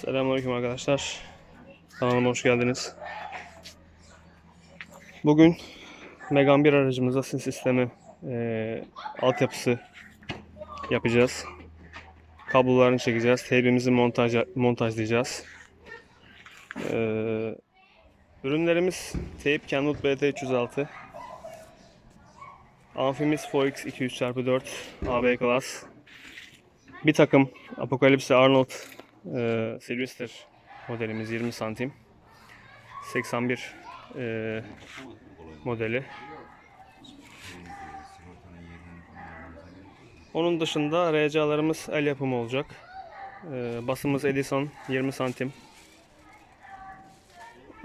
Selamünaleyküm arkadaşlar. Kanalıma hoş geldiniz. Bugün Megan 1 aracımıza sis sistemi eee, altyapısı yapacağız. Kablolarını çekeceğiz. Teybimizi montaj montajlayacağız. Eee, ürünlerimiz teyp Kenwood BT306. Amfimiz Foix 200x4 AB Class. Bir takım Apocalypse Arnold e, Sylvester modelimiz 20 santim. 81 e, modeli. Onun dışında RCA'larımız el yapımı olacak. E, basımız Edison 20 santim.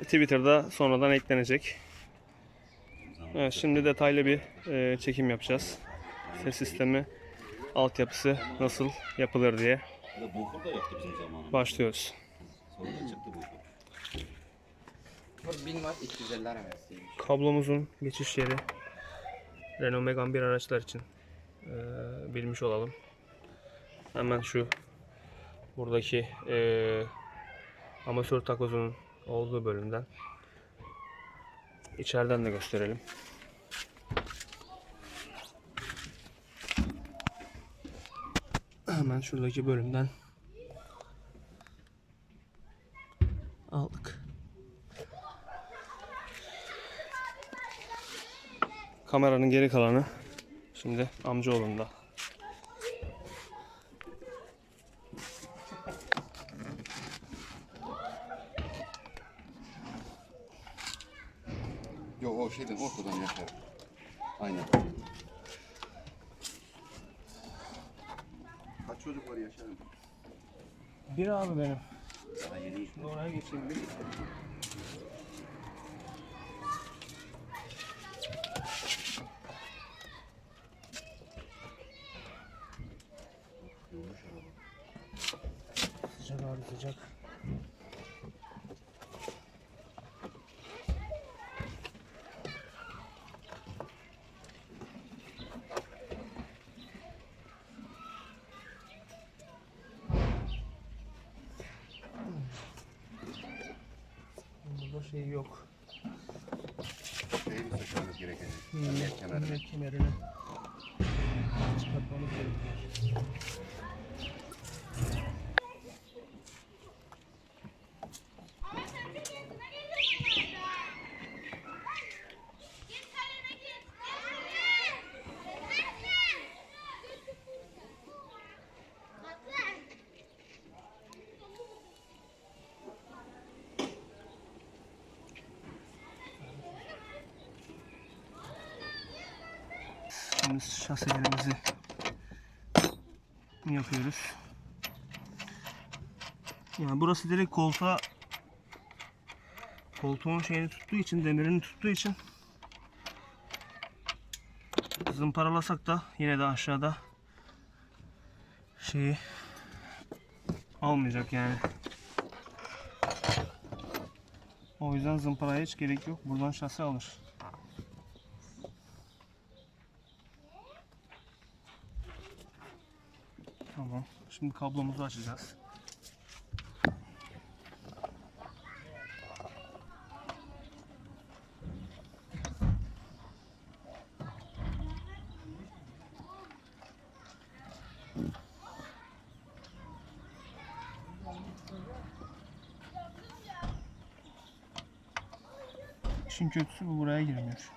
Twitter'da sonradan eklenecek. Evet, şimdi detaylı bir e, çekim yapacağız. Ses sistemi altyapısı nasıl yapılır diye Bir de da yaptı bizim zamanımızda. başlıyoruz. Sonra da çıktı Bukur. Bu 1000 watt 250 RMS'ymiş. Kablomuzun geçiş yeri Renault Megane 1 araçlar için eee, bilmiş olalım. Hemen şu buradaki eee amatör takozunun olduğu bölümden içeriden de gösterelim. Hemen şuradaki bölümden aldık. Kameranın geri kalanı şimdi amcaoğlunda. Çocuk var yaşarım? Bir abi benim. Şimdi oraya geçeyim bir. Şey yok. Şeyi mi sökmemiz gerekecek? Hmm, Emniyet kemerini. emniyet kemerini çıkartmamız gerekiyor. Şimdi şasilerimizi yapıyoruz. Yani burası direkt koltuğa koltuğun şeyini tuttuğu için, demirini tuttuğu için zımparalasak da yine de aşağıda şeyi almayacak yani. O yüzden zımparaya hiç gerek yok. Buradan şasi alır. Tamam. Şimdi kablomuzu açacağız. İşin kötüsü bu buraya girmiyor.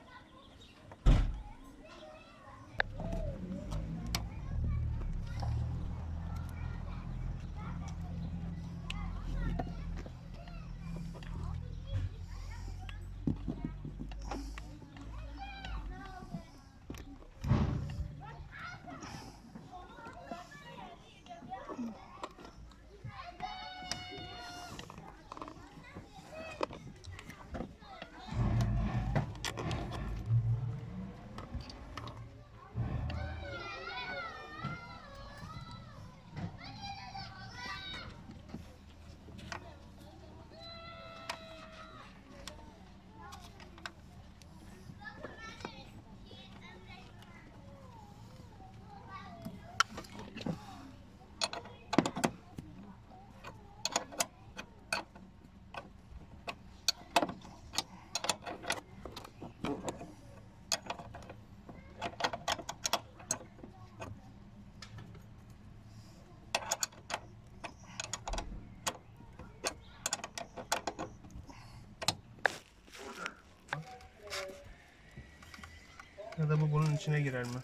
Ya da bu bunun içine girer mi?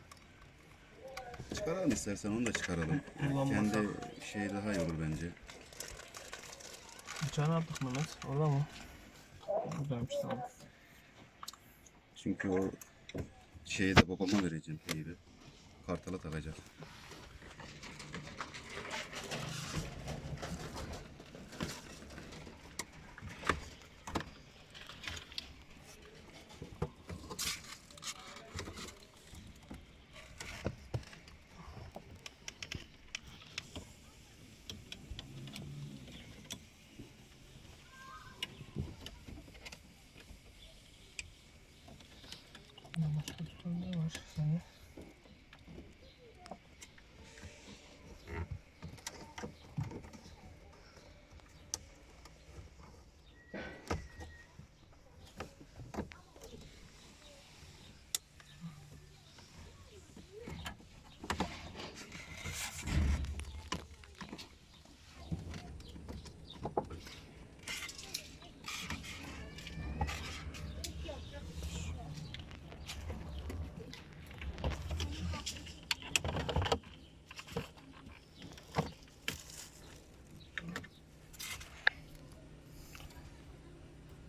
Çıkaralım istersen onu da çıkaralım. Kullanmasak. Kendi şey daha iyi olur bence. Bıçağı ne yaptık Mehmet? Orada mı? Buradaymış tamam. Çünkü o şeyi de babama vereceğim teybi. Kartala takacak. Başka tutan ne var senin?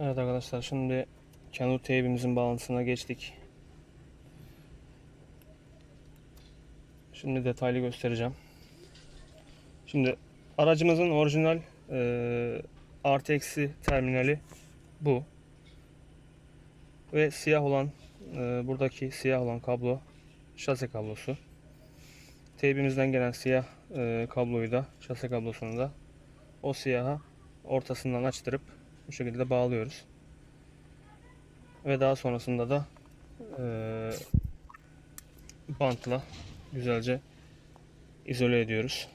Evet arkadaşlar şimdi Kenur teybimizin bağlantısına geçtik. Şimdi detaylı göstereceğim. Şimdi aracımızın orijinal e, artı eksi terminali bu. Ve siyah olan e, buradaki siyah olan kablo şase kablosu. Teybimizden gelen siyah e, kabloyu da şase kablosunu da o siyaha ortasından açtırıp bu şekilde bağlıyoruz. Ve daha sonrasında da eee, bantla güzelce izole ediyoruz.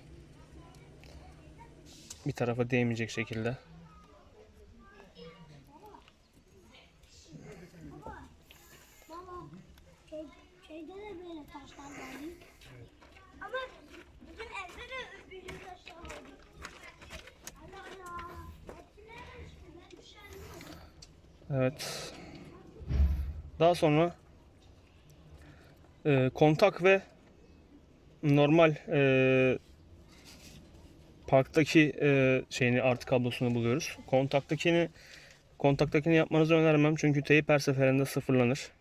Bir tarafa değmeyecek şekilde. Baba, şey, şeyde de böyle taşlar var. Ama bizim evde de büyük taşlar var. Allah Allah. Hepsine mi çıktı? Ben düşendim. Evet. Daha sonra eee, kontak ve normal eee, parktaki eee, şeyini artı kablosunu buluyoruz. Kontaktakini kontaktakini yapmanızı önermem çünkü teyip her seferinde sıfırlanır.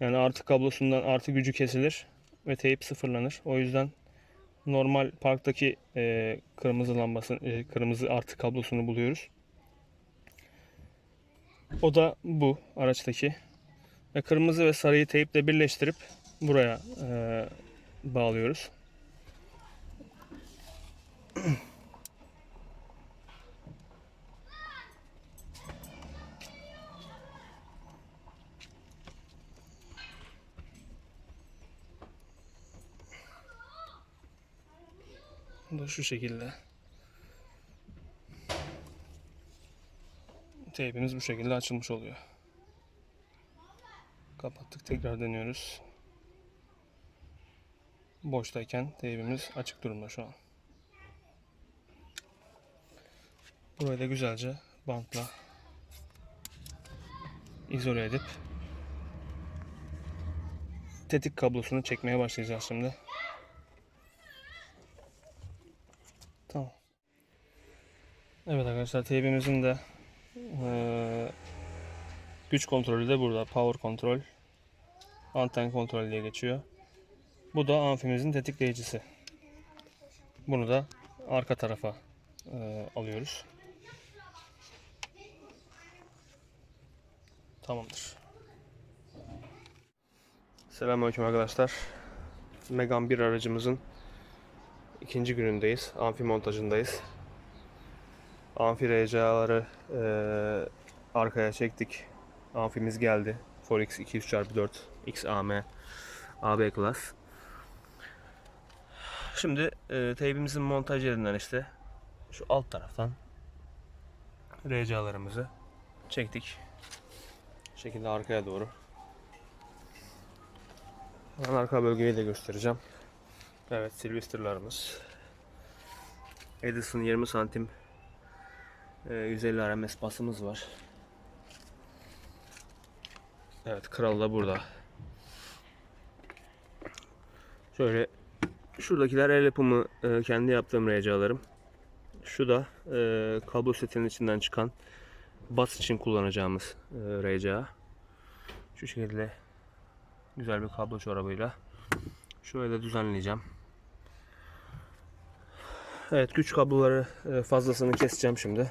Yani artı kablosundan artı gücü kesilir ve teyip sıfırlanır. O yüzden normal parktaki eee, kırmızı lambası, eee, kırmızı artı kablosunu buluyoruz. O da bu araçtaki. Ve kırmızı ve sarıyı teyiple birleştirip buraya eee, bağlıyoruz. Bu şu şekilde. Teybimiz bu şekilde açılmış oluyor. Kapattık tekrar deniyoruz. Boştayken teybimiz açık durumda şu an. Burayı da güzelce bantla izole edip tetik kablosunu çekmeye başlayacağız şimdi. Tamam. Evet arkadaşlar teybimizin de ee, güç kontrolü de burada. Power kontrol. Anten kontrol diye geçiyor. Bu da amfimizin tetikleyicisi. Bunu da arka tarafa e, alıyoruz. Tamamdır. Selamünaleyküm arkadaşlar. Megan 1 aracımızın ikinci günündeyiz. Amfi montajındayız. Amfi RCA'ları e, arkaya çektik. Amfimiz geldi. Forex 200x4 XAM AB Class. Şimdi e, teybimizin montaj yerinden işte şu alt taraftan RCA'larımızı çektik. Bu şekilde arkaya doğru. Ben arka bölgeyi de göstereceğim. Evet, Sylvester'larımız. Edison 20 santim e, 150 RMS basımız var. Evet, kral da burada. Şöyle şuradakiler el yapımı e, kendi yaptığım RCA'larım. Şu da e, kablo setinin içinden çıkan bas için kullanacağımız e. Şu şekilde güzel bir kablo çorabıyla. Şöyle düzenleyeceğim. Evet güç kabloları e, fazlasını keseceğim şimdi.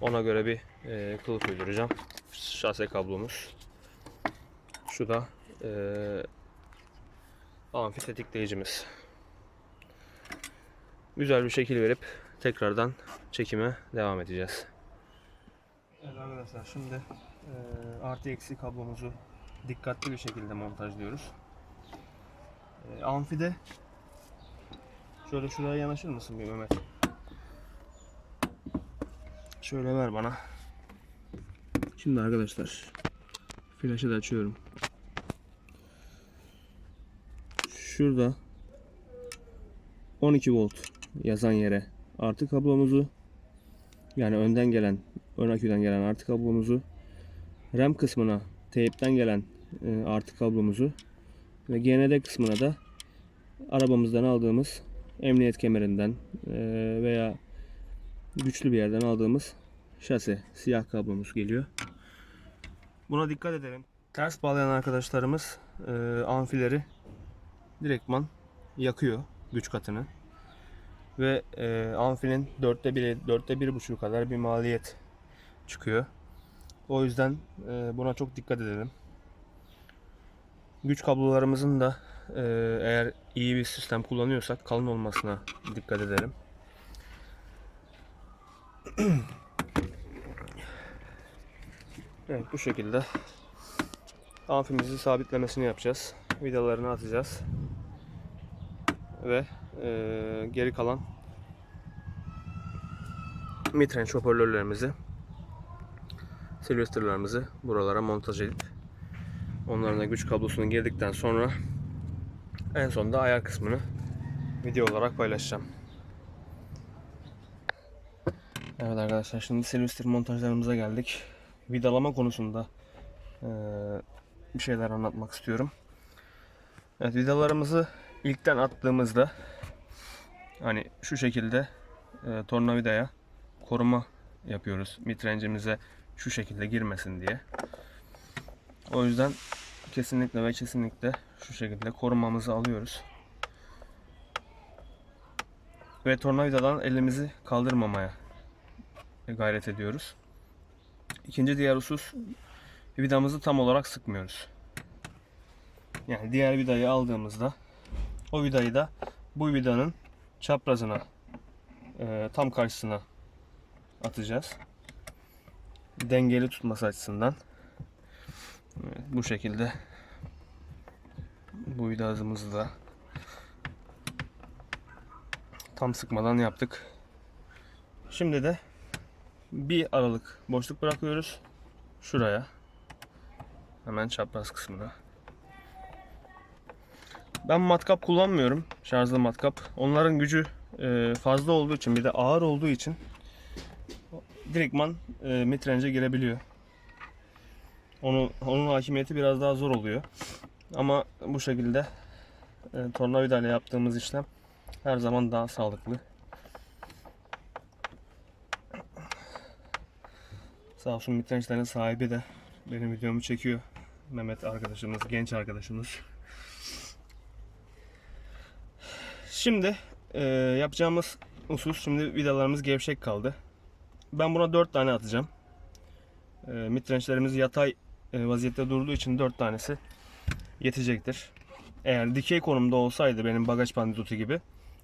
Ona göre bir e, kılıf uyduracağım. Şase kablomuz. Şu da e, amfi tetikleyicimiz. Güzel bir şekil verip tekrardan çekime devam edeceğiz. Evet arkadaşlar şimdi e, artı eksi kablomuzu dikkatli bir şekilde montajlıyoruz. E, amfide şöyle şuraya yanaşır mısın bir Mehmet? Şöyle ver bana. Şimdi arkadaşlar flaşı da açıyorum. Şurada 12 volt yazan yere artı kablomuzu yani önden gelen ön aküden gelen artı kablomuzu RAM kısmına teypten gelen e, artı kablomuzu ve GND kısmına da arabamızdan aldığımız emniyet kemerinden e, veya güçlü bir yerden aldığımız şase siyah kablomuz geliyor. Buna dikkat edelim. Ters bağlayan arkadaşlarımız e, amfileri direktman yakıyor güç katını. Ve e, amfinin dörtte biri, dörtte bir buçuk kadar bir maliyet çıkıyor. O yüzden e, buna çok dikkat edelim. Güç kablolarımızın da e, eğer iyi bir sistem kullanıyorsak kalın olmasına dikkat edelim. Evet bu şekilde amfimizi sabitlemesini yapacağız. Vidalarını atacağız. Ve e, geri kalan midrange hoparlörlerimizi Sylvester'larımızı buralara montaj edip onların da güç kablosunu girdikten sonra en sonunda ayar kısmını video olarak paylaşacağım. Evet arkadaşlar şimdi Sylvester montajlarımıza geldik. Vidalama konusunda bir şeyler anlatmak istiyorum. Evet vidalarımızı ilkten attığımızda hani şu şekilde tornavidaya koruma yapıyoruz. Mitrencimize şu şekilde girmesin diye. O yüzden kesinlikle ve kesinlikle şu şekilde korumamızı alıyoruz. Ve tornavidadan elimizi kaldırmamaya gayret ediyoruz. İkinci diğer husus vidamızı tam olarak sıkmıyoruz. Yani diğer vidayı aldığımızda o vidayı da bu vidanın çaprazına e, tam karşısına atacağız. Dengeli tutması açısından. Evet, bu şekilde bu vida hızımızı da tam sıkmadan yaptık. Şimdi de bir aralık boşluk bırakıyoruz. Şuraya. Hemen çapraz kısmına. Ben matkap kullanmıyorum. Şarjlı matkap. Onların gücü e, fazla olduğu için bir de ağır olduğu için direktman e, midrange'e girebiliyor. Onu, onun hakimiyeti biraz daha zor oluyor. Ama bu şekilde e, tornavida ile yaptığımız işlem her zaman daha sağlıklı. Sağ olsun midrange'lerin sahibi de benim videomu çekiyor. Mehmet arkadaşımız, genç arkadaşımız. Şimdi e, yapacağımız husus şimdi vidalarımız gevşek kaldı. Ben buna 4 tane atacağım. E, midrange'lerimiz yatay e, vaziyette durduğu için 4 tanesi yetecektir. Eğer dikey konumda olsaydı benim bagaj pandidotu gibi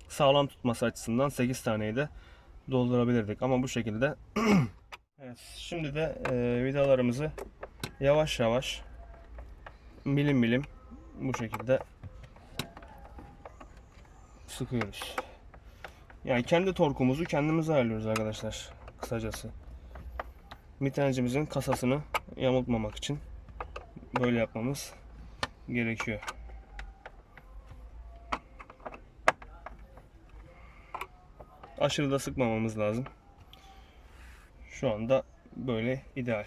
sağlam tutması açısından 8 taneyi de doldurabilirdik. Ama bu şekilde evet, şimdi de e, vidalarımızı yavaş yavaş milim milim bu şekilde sıkıyoruz. Yani kendi torkumuzu kendimiz ayarlıyoruz arkadaşlar. Kısacası. Mitrencimizin kasasını yamultmamak için böyle yapmamız gerekiyor. Aşırı da sıkmamamız lazım. Şu anda böyle ideal.